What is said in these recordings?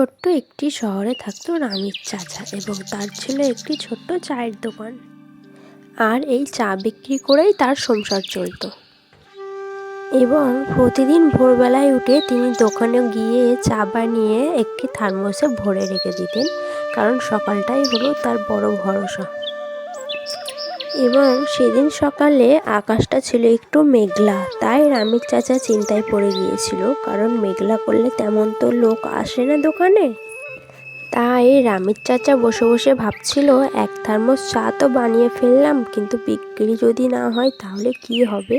একটি শহরে থাকতো রামির চাচা এবং তার ছিল একটি ছোট্ট চায়ের দোকান। আর এই চা বিক্রি করেই তার সংসার চলত। এবং প্রতিদিন ভোরবেলায় উঠে তিনি দোকানে গিয়ে চা বানিয়ে একটি থার্মোসে ভরে রেখে দিতেন, কারণ সকালটাই হলো তার বড় ভরসা। এবং সেদিন সকালে আকাশটা ছিল একটু মেঘলা। তাই রামির চাচা চিন্তায় পড়ে গিয়েছিল, কারণ মেঘলা করলে তেমন তো লোক আসে না দোকানে। তাই রামির চাচা বসে বসে ভাবছিল, এক থার্মোস চা তো বানিয়ে ফেললাম, কিন্তু বিক্রি যদি না হয় তাহলে কি হবে?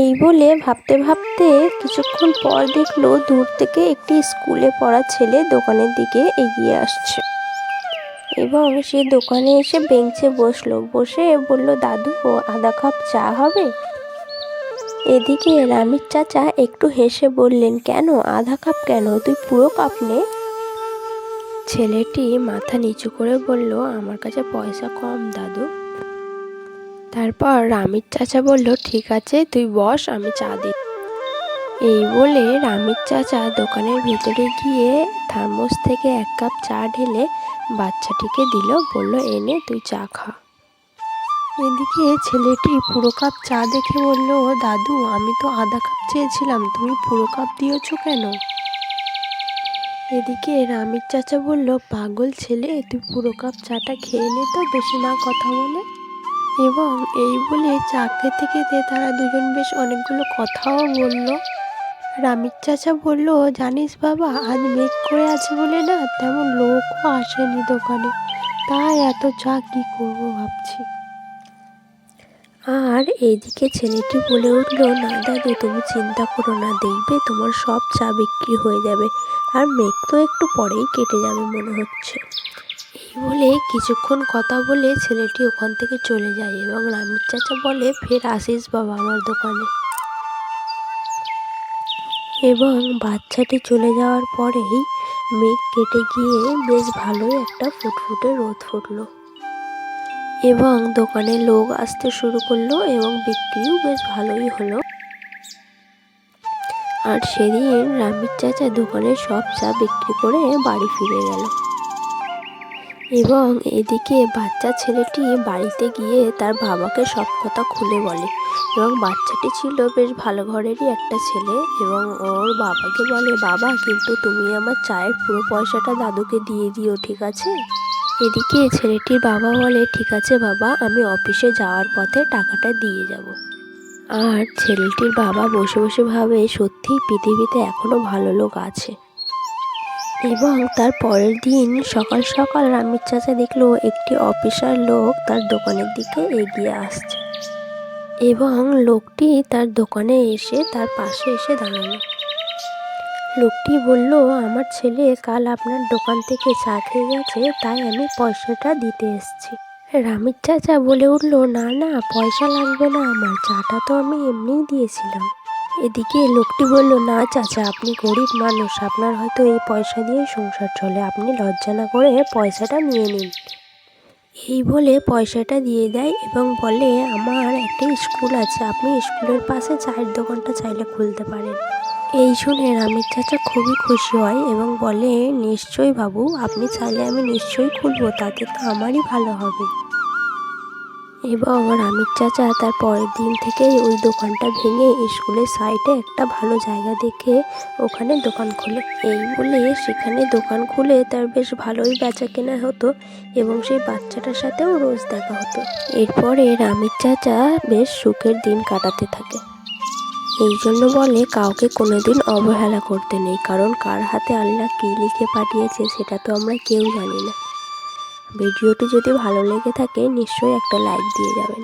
এই বলে ভাবতে ভাবতে কিছুক্ষণ পর দেখল দূর থেকে একটি স্কুলে পড়া ছেলে দোকানের দিকে এগিয়ে আসছে। এবং সে দোকানে এসে বেঞ্চে বসল। বসে বলল, দাদু, ও আধা কাপ চা হবে? এদিকে রামির চাচা একটু হেসে বললেন, কেন? আধা কাপ কেন? তুই পুরো কাপ নে। ছেলেটি মাথা নিচু করে বলল, আমার কাছে পয়সা কম, দাদু। তারপর রামির চাচা বলল, ঠিক আছে, তুই বস, আমি চা দিই এই বলে রামির চাচা দোকানের ভিতরে গিয়ে থার্মোস থেকে এক কাপ চা ঢেলে বাচ্চাটিকে দিল, বলল এনে তুই চা খা। এদিকে ছেলেটি পুরো কাপ চা দেখে বলল, দাদু, আমি তো আধা কাপ চেয়েছিলাম, তুমি পুরো কাপ দিয়েছ কেন? এদিকে রামির চাচা বলল, পাগল ছেলে, তুই পুরো কাপ চাটা খেয়ে নে তো, বেশি না কথা বলে। এবং এই বলে চা খেতে খেতে তারা দুজন বেশ অনেকগুলো কথাও বলল। রামির চাচা বলল, জানিস বাবা, আজ মেঘ করে আছে বলে না তেমন লোকও আসেনি দোকানে। তাই এত চা কি করব ভাবছি। আর এইদিকে ছেলেটি বলে উঠল, না দাদু, তুমি চিন্তা করো না, দেখবে তোমার সব চা বিক্রি হয়ে যাবে। আর মেঘ তো একটু পরেই কেটে যাবে মনে হচ্ছে। এই বলে কিছুক্ষণ কথা বলে ছেলেটি ওখান থেকে চলে যায় এবং রামির চাচা বলে, ফের আসিস বাবা আমার দোকানে। এবং বাচ্চাটি চলে যাওয়ার পরেই মেঘ কেটে গিয়ে বেশ ভালোই একটা ফুটফুটে রোদ ফুটলো। এবং দোকানে লোক আসতে শুরু করল এবং বিক্রিও বেশ ভালোই হলো। আর সেদিন রামির চাচা দোকানের সব চা বিক্রি করে বাড়ি ফিরে গেল। এবং এদিকে বাচ্চা ছেলেটি বাড়িতে গিয়ে তার বাবাকে সব কথা খুলে বলে। এবং বাচ্চাটি ছিল বেশ ভালো ঘরেরই একটা ছেলে এবং ওর বাবাকে বলে, বাবা, কিন্তু তুমি আমার চায়ের পুরো পয়সাটা দাদুকে দিয়ে দিও, ঠিক আছে? এদিকে ছেলেটির বাবা বলে, ঠিক আছে বাবা, আমি অফিসে যাওয়ার পথে টাকাটা দিয়ে যাব। আর ছেলেটির বাবা বসে বসে ভাবে, সত্যিই পৃথিবীতে এখনও ভালো লোক আছে। এবং তার পরের দিন সকাল সকাল রামির চাচা দেখল একটি অফিসার লোক তার দোকানের দিকে এগিয়ে আসছে। এবং লোকটি তার দোকানে এসে তার পাশে এসে দাঁড়াল। লোকটি বলল, আমার ছেলে কাল আপনার দোকান থেকে চা খেয়ে গেছে, তাই আমি পয়সাটা দিতে এসেছি। রামির চাচা বলে উঠল, না না, পয়সা লাগবে না, আমার চাটা তো আমি এমনিই দিয়েছিলাম। এদিকে লোকটি বলল, না, চাচা, আপনি গরিব মানুষ। আপনার হয়তো এই পয়সা দিয়েই সংসার চলে। আপনি লজ্জা না করে পয়সাটা নিয়ে নিন। এই বলে পয়সাটা দিয়ে দেয় এবং বলে, আমার একটা স্কুল আছে। আপনি স্কুলের পাশে চায়ের দোকানটা চাইলে খুলতে পারেন। এই শুনে রামের চাচা খুবই খুশি হয় এবং বলে, নিশ্চয়ই বাবু, আপনি চাইলে আমি নিশ্চয়ই খুলবো। তাতে তো আমারই ভালো হবে। এবং রামের চাচা তার পরের দিন থেকেই ওই দোকানটা ভেঙে স্কুলের সাইডে একটা ভালো জায়গা দেখে ওখানে দোকান খোলে। এই বলে সেখানে দোকান খুলে তার বেশ ভালোই বেচা কেনা হতো এবং সেই বাচ্চাটার সাথেও রোজ দেখা হতো। এরপরে রামের চাচা বেশ সুখের দিন কাটাতে থাকে। এই জন্য বলে, কাউকে কোনোদিন অবহেলা করতে নেই, কারণ কার হাতে আল্লাহ কী লিখে পাঠিয়েছে সেটা তো আমরা কেউ জানি না। ভিডিওটি যদি ভালো লেগে থাকে নিশ্চয়ই একটা লাইক দিয়ে যাবেন।